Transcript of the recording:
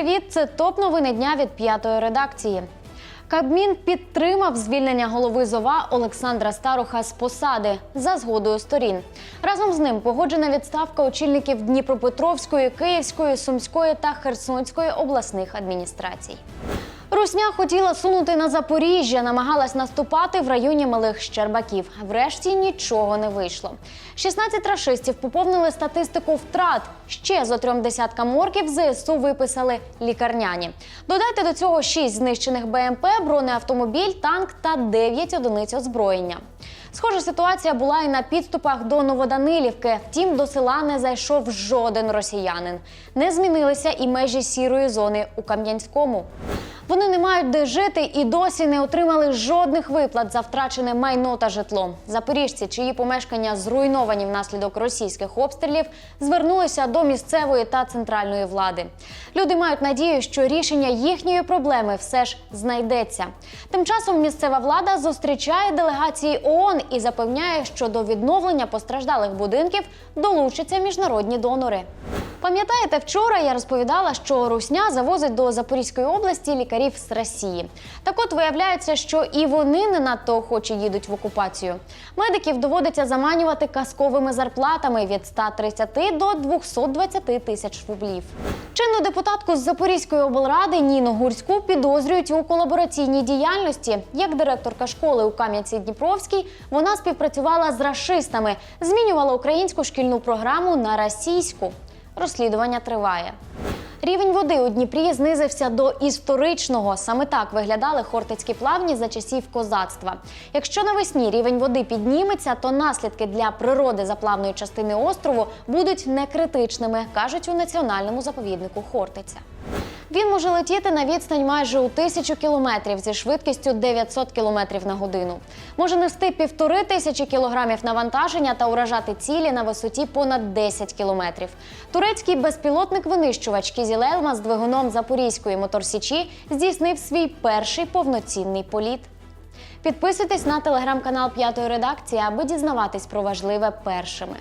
привіт! Це топ новини дня від п'ятої редакції. Кабмін підтримав звільнення голови ЗОВА Олександра Старуха з посади за згодою сторін. Разом з ним погоджена відставка очільників Дніпропетровської, Київської, Сумської та Херсонської обласних адміністрацій. Русня хотіла сунути на Запоріжжя, намагалась наступати в районі малих Щербаків. Врешті нічого не вийшло. 16 рашистів поповнили статистику втрат. Ще зо трьом десяткам морків ЗСУ виписали лікарняні. Додайте до цього 6 знищених БМП, бронеавтомобіль, танк та 9 одиниць озброєння. Схожа ситуація була і на підступах до Новоданилівки. Втім, до села не зайшов жоден росіянин. Не змінилися і межі сірої зони у Кам'янському. Вони не мають де жити і досі не отримали жодних виплат за втрачене майно та житло. Запоріжці, чиї помешкання зруйновані внаслідок російських обстрілів, звернулися до місцевої та центральної влади. Люди мають надію, що рішення їхньої проблеми все ж знайдеться. Тим часом місцева влада зустрічає делегації ООН і запевняє, що до відновлення постраждалих будинків долучаться міжнародні донори. Пам'ятаєте, вчора я розповідала, що Русня завозить до Запорізької області лікарів з Росії. Так от виявляється, що і вони не надто охоче їдуть в окупацію. Медиків доводиться заманювати казковими зарплатами від 130 до 220 тисяч рублів. Чинну депутатку з Запорізької облради Ніну Гурську підозрюють у колабораційній діяльності. Як директорка школи у Кам'янці-Дніпровській, вона співпрацювала з рашистами, змінювала українську шкільну програму на російську. Розслідування триває. Рівень води у Дніпрі знизився до історичного. Саме так виглядали хортицькі плавні за часів козацтва. Якщо навесні рівень води підніметься, то наслідки для природи заплавної частини острову будуть некритичними, кажуть у національному заповіднику Хортиця. Він може летіти на відстань майже у тисячу кілометрів зі швидкістю 900 кілометрів на годину. Може нести півтори тисячі кілограмів навантаження та уражати цілі на висоті понад 10 кілометрів. Турецький безпілотник-винищувач Кізілелма з двигуном Запорізької моторсічі здійснив свій перший повноцінний політ. Підписуйтесь на телеграм-канал П'ятої редакції, аби дізнаватись про важливе першими.